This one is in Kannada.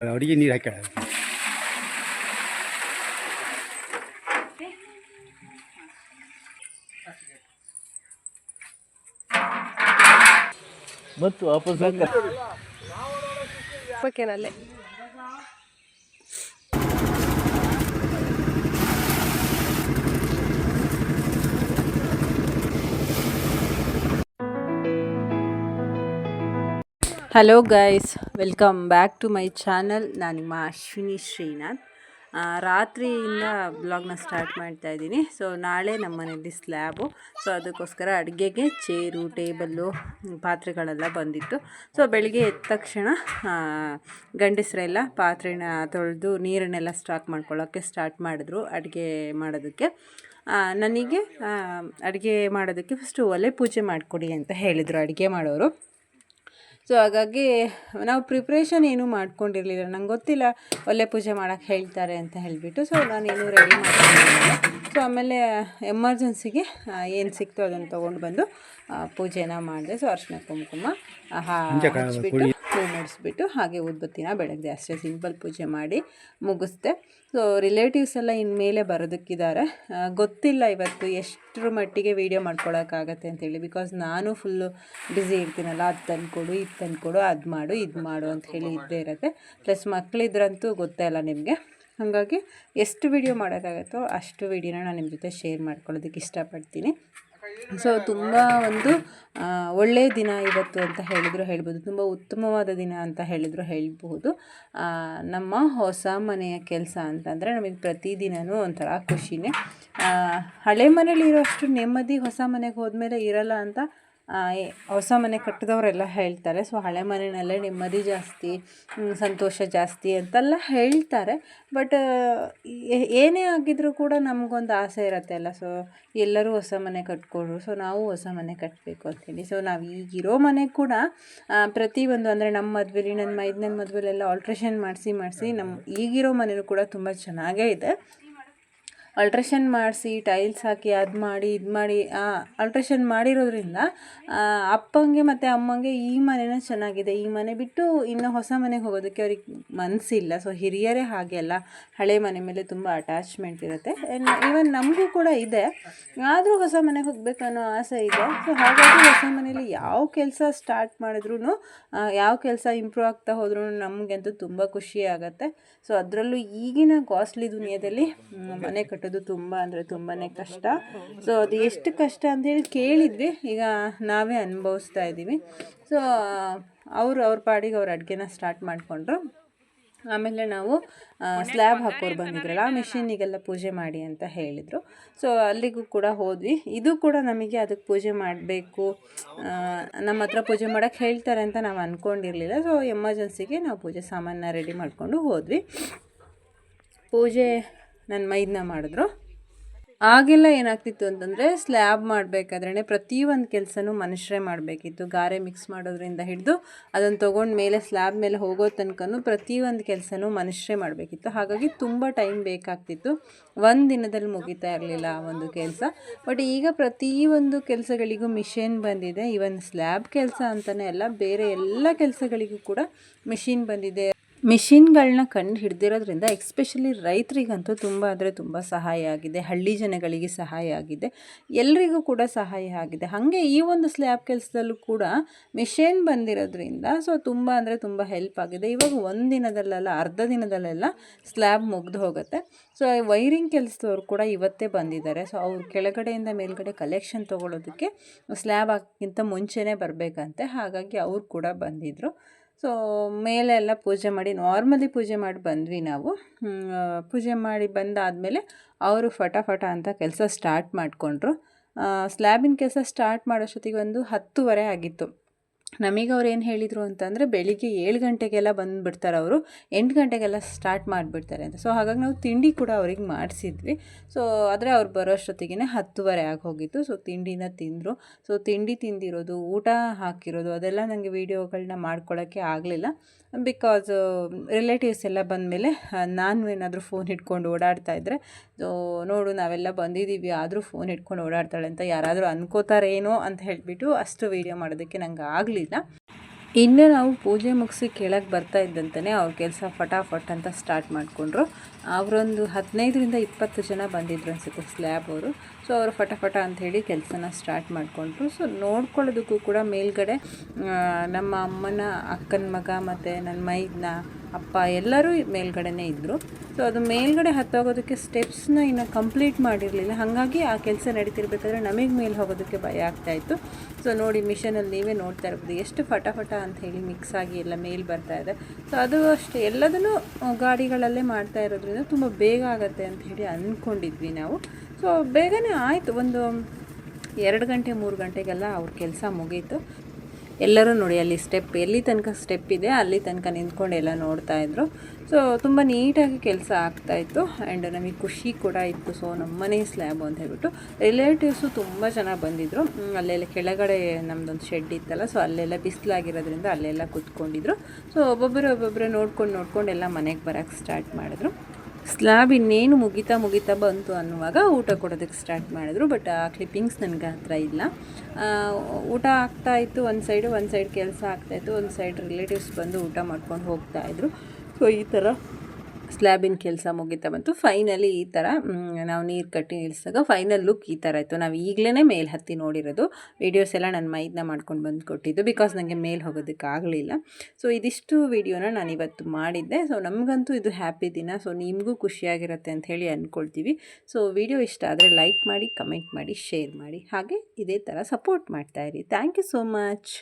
ಅಡುಗೆ ನೀರು ಹಾಕ್ಯಾಳ ಮತ್ತು ವಾಪಸ್ ಬೇಕೇನಲ್ಲೇ hello guys welcome back to my channel ನಾನು ನಿಮ್ಮ ಅಶ್ವಿನಿ ಶ್ರೀನಾಥ್. ರಾತ್ರಿಯಿಂದ ಬ್ಲಾಗ್ನ ಸ್ಟಾರ್ಟ್ ಮಾಡ್ತಾ ಇದ್ದೀನಿ. ಸೊ ನಾಳೆ ನಮ್ಮ ಮನೆಯಲ್ಲಿ ಸ್ಲ್ಯಾಬು ಸೊ ಅದಕ್ಕೋಸ್ಕರ ಅಡುಗೆಗೆ ಚೇರು, ಟೇಬಲ್ಲು, ಪಾತ್ರೆಗಳೆಲ್ಲ ಬಂದಿತ್ತು. ಸೊ ಬೆಳಿಗ್ಗೆ ಎದ್ದ ತಕ್ಷಣ ಗಂಡಸರೆಲ್ಲ ಪಾತ್ರೆನ ತೊಳೆದು ನೀರನ್ನೆಲ್ಲ ಸ್ಟಾಕ್ ಮಾಡ್ಕೊಳ್ಳೋಕ್ಕೆ ಸ್ಟಾರ್ಟ್ ಮಾಡಿದ್ರು ಅಡುಗೆ ಮಾಡೋದಕ್ಕೆ. ನನಗೆ ಅಡುಗೆ ಮಾಡೋದಕ್ಕೆ ಫಸ್ಟು ಒಲೆ ಪೂಜೆ ಮಾಡಿಕೊಡಿ ಅಂತ ಹೇಳಿದರು ಅಡುಗೆ ಮಾಡೋರು. ಸೊ ಹಾಗಾಗಿ ನಾವು ಪ್ರಿಪ್ರೇಷನ್ ಏನೂ ಮಾಡ್ಕೊಂಡಿರಲಿಲ್ಲ. ನಂಗೆ ಗೊತ್ತಿಲ್ಲ ಒಳ್ಳೆ ಪೂಜೆ ಮಾಡೋಕ್ಕೆ ಹೇಳ್ತಾರೆ ಅಂತ ಹೇಳಿಬಿಟ್ಟು. ಸೊ ನಾನೇನು ರೆಡಿ ಮಾಡ್ಕೊಂಡಿರಲಿಲ್ಲ. ಸೊ ಆಮೇಲೆ ಎಮರ್ಜೆನ್ಸಿಗೆ ಏನು ಸಿಕ್ತೋ ಅದನ್ನು ತೊಗೊಂಡು ಬಂದು ಪೂಜೆನ ಮಾಡಿದೆ. ಸೊ ಅರ್ಶಿನ ಕುಂಕುಮ ಹಚ್ಬಿಟ್ಟು. ಹೂ ಮುಡಿಸ್ಬಿಟ್ಟು ಹಾಗೆ ಉದ್ಬತ್ತಿನ ಬೆಳಗ್ಗೆ ಅಷ್ಟೇ ಸಿಂಪಲ್ ಪೂಜೆ ಮಾಡಿ ಮುಗಿಸ್ದೆ. ಸೊ ರಿಲೇಟಿವ್ಸ್ ಎಲ್ಲ ಇನ್ಮೇಲೆ ಬರೋದಕ್ಕಿದ್ದಾರೆ ಗೊತ್ತಿಲ್ಲ ಇವತ್ತು ಎಷ್ಟರ ಮಟ್ಟಿಗೆ ವೀಡಿಯೋ ಮಾಡ್ಕೊಳಕ್ಕಾಗತ್ತೆ ಅಂತೇಳಿ ಬಿಕಾಸ್ ನಾನು ಫುಲ್ಲು ಬ್ಯುಸಿ ಇರ್ತೀನಲ್ಲ, ಅದು ತಂದ್ಕೊಡು, ಇದು ತಂದ್ಕೊಡು, ಅದು ಮಾಡು, ಇದು ಮಾಡು ಅಂತ ಹೇಳಿ ಇದ್ದೇ ಇರುತ್ತೆ. ಪ್ಲಸ್ ಮಕ್ಕಳಿದ್ರಂತೂ ಗೊತ್ತೇ ಇಲ್ಲ ನಿಮಗೆ. ಹಾಗಾಗಿ ಎಷ್ಟು ವೀಡಿಯೋ ಮಾಡೋಕ್ಕಾಗತ್ತೋ ಅಷ್ಟು ವೀಡಿಯೋನ ನಾನು ನಿಮ್ಮ ಜೊತೆ ಶೇರ್ ಮಾಡ್ಕೊಳ್ಳೋದಕ್ಕೆ ಇಷ್ಟಪಡ್ತೀನಿ. ಸೊ ತುಂಬ ಒಂದು ಒಳ್ಳೆಯ ದಿನ ಇವತ್ತು ಅಂತ ಹೇಳಿದ್ರು ಹೇಳ್ಬೋದು. ತುಂಬ ಉತ್ತಮವಾದ ದಿನ ಅಂತ ಹೇಳಿದ್ರು ಹೇಳಬಹುದು. ನಮ್ಮ ಹೊಸ ಮನೆಯ ಕೆಲಸ ಅಂತಂದರೆ ನಮಗೆ ಪ್ರತಿದಿನವೂ ಒಂಥರ ಖುಷಿನೇ. ಹಳೆ ಮನೇಲಿ ಇರೋಷ್ಟು ನೆಮ್ಮದಿ ಹೊಸ ಮನೆಗೆ ಹೋದ್ಮೇಲೆ ಇರಲ್ಲ ಅಂತ ಹೊಸ ಮನೆ ಕಟ್ಟಿದವರೆಲ್ಲ ಹೇಳ್ತಾರೆ. ಸೊ ಹಳೆ ಮನೆಯಲ್ಲೇ ನೆಮ್ಮದಿ ಜಾಸ್ತಿ ಸಂತೋಷ ಜಾಸ್ತಿ ಅಂತೆಲ್ಲ ಹೇಳ್ತಾರೆ. ಬಟ್ ಏನೇ ಆಗಿದ್ರೂ ಕೂಡ ನಮಗೊಂದು ಆಸೆ ಇರುತ್ತೆ ಅಲ್ಲ. ಸೊ ಎಲ್ಲರೂ ಹೊಸ ಮನೆ ಕಟ್ಕೊಂಡ್ರು ಸೊ ನಾವು ಹೊಸ ಮನೆ ಕಟ್ಟಬೇಕು ಅಂತೇಳಿ ಸೊ ನಾವು ಈಗಿರೋ ಮನೆ ಕೂಡ ಪ್ರತಿ ಪ್ರತಿಯೊಂದು ಅಂದರೆ ನಮ್ಮ ಮದುವೆಲಿ ನನ್ನ ಮೈದನ ಮದುವೆಲೆಲ್ಲ ಆಲ್ಟ್ರೇಷನ್ ಮಾಡಿಸಿ ಮಾಡಿಸಿ ನಮ್ಮ ಈಗಿರೋ ಮನೆಯೂ ಕೂಡ ತುಂಬ ಚೆನ್ನಾಗೇ ಇದೆ. ಅಲ್ಟ್ರೇಷನ್ ಮಾಡಿಸಿ, ಟೈಲ್ಸ್ ಹಾಕಿ, ಅದು ಮಾಡಿ, ಇದು ಮಾಡಿ ಅಲ್ಟ್ರೇಷನ್ ಮಾಡಿರೋದ್ರಿಂದ ಅಪ್ಪಂಗೆ ಮತ್ತು ಅಮ್ಮಂಗೆ ಈ ಮನೆನೇ ಚೆನ್ನಾಗಿದೆ. ಈ ಮನೆ ಬಿಟ್ಟು ಇನ್ನು ಹೊಸ ಮನೆಗೆ ಹೋಗೋದಕ್ಕೆ ಅವ್ರಿಗೆ ಮನಸ್ಸಿಲ್ಲ ಸೊ ಹಿರಿಯರೇ ಹಾಗೆ ಅಲ್ಲ. ಹಳೆ ಮನೆ ಮೇಲೆ ತುಂಬ ಅಟ್ಯಾಚ್ಮೆಂಟ್ ಇರುತ್ತೆ. ಈವನ್ ನಮಗೂ ಕೂಡ ಇದೆ. ಆದರೂ ಹೊಸ ಮನೆಗೆ ಹೋಗಬೇಕು ಅನ್ನೋ ಆಸೆ ಇದೆ. ಸೊ ಹಾಗಾಗಿ ಹೊಸ ಮನೆಯಲ್ಲಿ ಯಾವ ಕೆಲಸ ಸ್ಟಾರ್ಟ್ ಮಾಡಿದ್ರೂ ಯಾವ ಕೆಲಸ ಇಂಪ್ರೂವ್ ಆಗ್ತಾ ಹೋದ್ರೂ ನಮಗಂತೂ ತುಂಬ ಖುಷಿ ಆಗುತ್ತೆ. ಸೊ ಅದರಲ್ಲೂ ಈಗಿನ ಕಾಸ್ಟ್ಲಿ ದುನಿಯಾದಲ್ಲಿ ಮನೆ ಮನೆ ಕಟ್ಟೋದು ತುಂಬ ಅಂದರೆ ತುಂಬಾ ಕಷ್ಟ. ಸೊ ಅದು ಎಷ್ಟು ಕಷ್ಟ ಅಂತೇಳಿ ಕೇಳಿದ್ವಿ. ಈಗ ನಾವೇ ಅನುಭವಿಸ್ತಾ ಇದ್ದೀವಿ. ಸೊ ಅವರು ಅವ್ರ ಪಾಡಿಗೆ ಅವ್ರ ಅಡುಗೆನ ಸ್ಟಾರ್ಟ್ ಮಾಡಿಕೊಂಡ್ರು. ಆಮೇಲೆ ನಾವು ಸ್ಲ್ಯಾಬ್ ಹಾಕೋರು ಬಂದಿದ್ರಲ್ಲ ಆ ಮಿಷಿನಿಗೆಲ್ಲ ಪೂಜೆ ಮಾಡಿ ಅಂತ ಹೇಳಿದರು. ಸೊ ಅಲ್ಲಿಗೂ ಕೂಡ ಹೋದ್ವಿ. ಇದು ಕೂಡ ನಮಗೆ ಅದಕ್ಕೆ ಪೂಜೆ ಮಾಡಬೇಕು. ನಮ್ಮ ಹತ್ರ ಪೂಜೆ ಮಾಡೋಕ್ಕೆ ಹೇಳ್ತಾರೆ ಅಂತ ನಾವು ಅಂದ್ಕೊಂಡಿರಲಿಲ್ಲ ಸೊ ಎಮರ್ಜೆನ್ಸಿಗೆ ನಾವು ಪೂಜೆ ಸಾಮಾನ ರೆಡಿ ಮಾಡಿಕೊಂಡು ಹೋದ್ವಿ. ಪೂಜೆ ನನ್ನ ಮೈದನ್ನ ಮಾಡಿದ್ರು. ಆಗೆಲ್ಲ ಏನಾಗ್ತಿತ್ತು ಅಂತಂದರೆ ಸ್ಲ್ಯಾಬ್ ಮಾಡಬೇಕಾದ್ರೆ ಪ್ರತಿಯೊಂದು ಕೆಲಸನೂ ಮನುಷ್ಯರೇ ಮಾಡಬೇಕಿತ್ತು. ಗಾರೆ ಮಿಕ್ಸ್ ಮಾಡೋದ್ರಿಂದ ಹಿಡಿದು ಅದನ್ನು ತೊಗೊಂಡು ಮೇಲೆ ಸ್ಲ್ಯಾಬ್ ಮೇಲೆ ಹೋಗೋ ತನಕನೂ ಪ್ರತಿಯೊಂದು ಕೆಲಸನೂ ಮನುಷ್ಯರೇ ಮಾಡಬೇಕಿತ್ತು. ಹಾಗಾಗಿ ತುಂಬ ಟೈಮ್ ಬೇಕಾಗ್ತಿತ್ತು. ಒಂದು ದಿನದಲ್ಲಿ ಮುಗಿತಾ ಇರಲಿಲ್ಲ ಆ ಒಂದು ಕೆಲಸ. ಬಟ್ ಈಗ ಪ್ರತಿಯೊಂದು ಕೆಲಸಗಳಿಗೂ ಮಿಷಿನ್ ಬಂದಿದೆ. ಈವನ್ ಸ್ಲ್ಯಾಬ್ ಕೆಲಸ ಅಂತಲೇ ಅಲ್ಲ, ಬೇರೆ ಎಲ್ಲ ಕೆಲಸಗಳಿಗೂ ಕೂಡ ಮಿಷಿನ್ ಬಂದಿದೆ. ಮಿಷಿನ್ಗಳನ್ನ ಕಂಡು ಹಿಡ್ದಿರೋದ್ರಿಂದ ಎಕ್ಸ್ಪೆಷಲಿ ರೈತರಿಗಂತೂ ತುಂಬ ಅಂದರೆ ತುಂಬ ಸಹಾಯ ಆಗಿದೆ. ಹಳ್ಳಿ ಜನಗಳಿಗೆ ಸಹಾಯ ಆಗಿದೆ. ಎಲ್ರಿಗೂ ಕೂಡ ಸಹಾಯ ಆಗಿದೆ. ಹಾಗೆ ಈ ಒಂದು ಸ್ಲ್ಯಾಬ್ ಕೆಲಸದಲ್ಲೂ ಕೂಡ ಮಿಷಿನ್ ಬಂದಿರೋದ್ರಿಂದ ಸೊ ತುಂಬ ಅಂದರೆ ತುಂಬ ಹೆಲ್ಪ್ ಆಗಿದೆ. ಇವಾಗ ಒಂದು ದಿನದಲ್ಲೆಲ್ಲ, ಅರ್ಧ ದಿನದಲ್ಲೆಲ್ಲ ಸ್ಲ್ಯಾಬ್ ಮುಗ್ದು ಹೋಗುತ್ತೆ. ಸೊ ವೈರಿಂಗ್ ಕೆಲಸದವ್ರು ಕೂಡ ಇವತ್ತೇ ಬಂದಿದ್ದಾರೆ. ಸೊ ಅವ್ರು ಕೆಳಗಡೆಯಿಂದ ಮೇಲ್ಗಡೆ ಕಲೆಕ್ಷನ್ ತೊಗೊಳೋದಕ್ಕೆ ಸ್ಲ್ಯಾಬ್ ಹಾಕಿಂತ ಮುಂಚೆನೇ ಬರಬೇಕಂತೆ. ಹಾಗಾಗಿ ಅವ್ರು ಕೂಡ ಬಂದಿದ್ದರು ಸೊ ಮೇಲೆ ಎಲ್ಲ ಪೂಜೆ ಮಾಡಿ ನಾರ್ಮಲಿ ಪೂಜೆ ಮಾಡಿ ಬಂದ್ವಿ ನಾವು. ಪೂಜೆ ಮಾಡಿ ಬಂದಾದಮೇಲೆ ಅವರು ಫಟಾಫಟ ಅಂತ ಕೆಲಸ ಸ್ಟಾರ್ಟ್ ಮಾಡಿಕೊಂಡ್ರು. ಸ್ಲ್ಯಾಬಿನ ಕೆಲಸ ಸ್ಟಾರ್ಟ್ ಮಾಡೋಷ್ಟೊತ್ತಿಗೆ ಒಂದು ಹತ್ತುವರೆ ಆಗಿತ್ತು. ನಮಗೆ ಅವ್ರು ಏನು ಹೇಳಿದರು ಅಂತಂದರೆ ಬೆಳಿಗ್ಗೆ ಏಳು ಗಂಟೆಗೆಲ್ಲ ಬಂದುಬಿಡ್ತಾರೆ ಅವರು, ಎಂಟು ಗಂಟೆಗೆಲ್ಲ ಸ್ಟಾರ್ಟ್ ಮಾಡಿಬಿಡ್ತಾರೆ ಅಂತ. ಸೊ ಹಾಗಾಗಿ ನಾವು ತಿಂಡಿ ಕೂಡ ಅವ್ರಿಗೆ ಮಾಡಿಸಿದ್ವಿ. ಸೊ ಆದರೆ ಅವ್ರು ಬರೋ ಅಷ್ಟೊತ್ತಿಗೆ ಹತ್ತುವರೆ ಆಗಿ ಹೋಗಿತ್ತು. ಸೊ ತಿಂಡಿನ ತಿಂದರು. ಸೊ ತಿಂಡಿ ತಿಂದಿರೋದು, ಊಟ ಹಾಕಿರೋದು, ಅದೆಲ್ಲ ನನಗೆ ವೀಡಿಯೋಗಳನ್ನ ಮಾಡ್ಕೊಳ್ಳೋಕ್ಕೆ ಆಗಲಿಲ್ಲ. ಬಿಕಾಸ್ ರಿಲೇಟಿವ್ಸ್ ಎಲ್ಲ ಬಂದಮೇಲೆ, ನಾನು ಏನಾದರೂ ಫೋನ್ ಹಿಡ್ಕೊಂಡು ಓಡಾಡ್ತಾ ಇದ್ದರೆ ನೋಡು, ನಾವೆಲ್ಲ ಬಂದಿದ್ದೀವಿ, ಆದರೂ ಫೋನ್ ಇಟ್ಕೊಂಡು ಓಡಾಡ್ತಾಳೆ ಅಂತ ಯಾರಾದರೂ ಅನ್ಕೋತಾರೇನೋ ಅಂತ ಹೇಳಿಬಿಟ್ಟು ಅಷ್ಟು ವೀಡಿಯೋ ಮಾಡೋದಕ್ಕೆ ನಂಗೆ ಆಗಲಿಲ್ಲ. ಇನ್ನು ನಾವು ಪೂಜೆ ಮುಗಿಸಿ ಕೆಳಗೆ ಬರ್ತಾ ಇದ್ದಂತಲೇ ಅವ್ರ ಕೆಲಸ ಫಟಾಫಟ್ ಅಂತ ಸ್ಟಾರ್ಟ್ ಮಾಡಿಕೊಂಡ್ರು. ಅವರೊಂದು ಹದಿನೈದರಿಂದ ಇಪ್ಪತ್ತು ಜನ ಬಂದಿದ್ರು ಅನಿಸುತ್ತೆ ಸ್ಲ್ಯಾಬ್ ಅವರು. ಸೊ ಅವರು ಫಟಾಫಟ ಅಂತ ಹೇಳಿ ಕೆಲಸನ ಸ್ಟಾರ್ಟ್ ಮಾಡಿಕೊಂಡ್ರು. ಸೊ ನೋಡ್ಕೊಳ್ಳೋದಕ್ಕೂ ಕೂಡ ಮೇಲ್ಗಡೆ ನಮ್ಮ ಅಮ್ಮನ, ಅಕ್ಕನ ಮಗ ಮತ್ತು ನನ್ನ ಮೈದ್ನ ಅಪ್ಪ ಎಲ್ಲರೂ ಮೇಲ್ಗಡೆನೇ ಇದ್ದರು ಸೊ ಅದು ಮೇಲ್ಗಡೆ ಹತ್ತೋಗೋದಕ್ಕೆ ಸ್ಟೆಪ್ಸ್ನ ಇನ್ನು ಕಂಪ್ಲೀಟ್ ಮಾಡಿರಲಿಲ್ಲ. ಹಾಗಾಗಿ ಆ ಕೆಲಸ ನಡೀತಿರ್ಬೇಕಾದ್ರೆ ನಮಗೆ ಮೇಲೆ ಹೋಗೋದಕ್ಕೆ ಭಯ ಆಗ್ತಾಯಿತ್ತು ಸೊ ನೋಡಿ ಮಿಷನಲ್ಲಿ ನೀವೇ ನೋಡ್ತಾ ಇರ್ಬೋದು. ಎಷ್ಟು ಫಟಾಫಟ ಅಂತ ಹೇಳಿ ಮಿಕ್ಸ್ ಆಗಿ ಎಲ್ಲ ಮೇಲೆ ಬರ್ತಾ ಇದೆ. ಸೊ ಅದು ಅಷ್ಟೇ. ಎಲ್ಲದನ್ನು ಗಾಡಿಗಳಲ್ಲೇ ಮಾಡ್ತಾ ಇರೋದ್ರಿಂದ ತುಂಬ ಬೇಗ ಆಗುತ್ತೆ ಅಂತ ಹೇಳಿ ಅಂದ್ಕೊಂಡಿದ್ವಿ ನಾವು. ಸೊ ಬೇಗನೆ ಆಯಿತು. ಒಂದು ಎರಡು ಗಂಟೆ, ಮೂರು ಗಂಟೆಗೆಲ್ಲ ಅವ್ರ ಕೆಲಸ ಮುಗೀತು. ಎಲ್ಲರೂ ನೋಡಿ, ಅಲ್ಲಿ ಸ್ಟೆಪ್ ಎಲ್ಲಿ ತನಕ ಸ್ಟೆಪ್ ಇದೆ, ಅಲ್ಲಿ ತನಕ ನಿಂತ್ಕೊಂಡು ಎಲ್ಲ ನೋಡ್ತಾ ಇದ್ರು. ಸೊ ತುಂಬ ನೀಟಾಗಿ ಕೆಲಸ ಆಗ್ತಾಯಿತ್ತು ಆ್ಯಂಡ್ ನಮಗೆ ಖುಷಿ ಕೂಡ ಇತ್ತು. ಸೊ ನಮ್ಮನೆ ಸ್ಲ್ಯಾಬ್ ಅಂತ ಹೇಳ್ಬಿಟ್ಟು ರಿಲೇಟಿವ್ಸು ತುಂಬ ಜನ ಬಂದಿದ್ದರು ಅಲ್ಲೆಲ್ಲ ಕೆಳಗಡೆ ನಮ್ಮದೊಂದು ಶೆಡ್ ಇತ್ತಲ್ಲ ಸೊ ಅಲ್ಲೆಲ್ಲ ಬಿಸಿಲಾಗಿರೋದ್ರಿಂದ ಅಲ್ಲೆಲ್ಲ ಕುತ್ಕೊಂಡಿದ್ರು. ಸೊ ಒಬ್ಬೊಬ್ಬರು ಒಬ್ಬೊಬ್ಬರು ನೋಡ್ಕೊಂಡು ನೋಡ್ಕೊಂಡು ಎಲ್ಲ ಮನೆಗೆ ಬರೋಕ್ಕೆ ಸ್ಟಾರ್ಟ್ ಮಾಡಿದ್ರು. ಸ್ಲ್ಯಾಬ್ ಇನ್ನೇನು ಮುಗಿತಾ ಮುಗಿತಾ ಬಂತು ಅನ್ನುವಾಗ ಊಟ ಕೊಡೋದಕ್ಕೆ ಸ್ಟಾರ್ಟ್ ಮಾಡಿದ್ರು, ಬಟ್ ಆ ಕ್ಲಿಪ್ಪಿಂಗ್ಸ್ ನನಗೆ ಹತ್ರ ಇಲ್ಲ. ಊಟ ಆಗ್ತಾ ಇತ್ತು, ಒಂದು ಸೈಡು ಒಂದು ಸೈಡ್ ಕೆಲಸ ಆಗ್ತಾಯಿತ್ತು ಒಂದು ಸೈಡ್ ರಿಲೇಟಿವ್ಸ್ ಬಂದು ಊಟ ಮಾಡ್ಕೊಂಡು ಹೋಗ್ತಾ ಇದ್ರು. ಸೊ ಈ ಥರ ಸ್ಲ್ಯಾಬಿನ ಕೆಲಸ ಮುಗಿತಾ ಬಂತು. ಫೈನಲಿ ಈ ಥರ ನಾವು ನೀರು ಕಟ್ಟಿ ನಿಲ್ಲಿಸಿದಾಗ ಫೈನಲ್ ಲುಕ್ ಈ ಥರ ಇತ್ತು. ನಾವು ಈಗಲೇ ಮೇಲೆ ಹತ್ತಿ ನೋಡಿರೋದು. ವೀಡಿಯೋಸ್ ಎಲ್ಲ ನನ್ನ ಮೈದನ್ನ ಮಾಡ್ಕೊಂಡು ಬಂದು ಕೊಟ್ಟಿದ್ದು ಬಿಕಾಸ್ ನನಗೆ ಮೇಲೆ ಹೋಗೋದಕ್ಕೆ ಆಗಲಿಲ್ಲ. ಸೊ ಇದಿಷ್ಟು ವೀಡಿಯೋನ ನಾನು ಇವತ್ತು ಮಾಡಿದ್ದೆ. ಸೊ ನಮಗಂತೂ ಇದು ಹ್ಯಾಪಿ ದಿನ. ಸೊ ನಿಮಗೂ ಖುಷಿಯಾಗಿರುತ್ತೆ ಅಂತ ಹೇಳಿ ಅಂದ್ಕೊಳ್ತೀವಿ ಸೊ ವಿಡಿಯೋ ಇಷ್ಟ ಆದರೆ ಲೈಕ್ ಮಾಡಿ ಕಮೆಂಟ್ ಮಾಡಿ ಶೇರ್ ಮಾಡಿ. ಹಾಗೆ ಇದೇ ಥರ ಸಪೋರ್ಟ್ ಮಾಡ್ತಾಯಿರಿ ಥ್ಯಾಂಕ್ ಯು ಸೋ ಮಚ್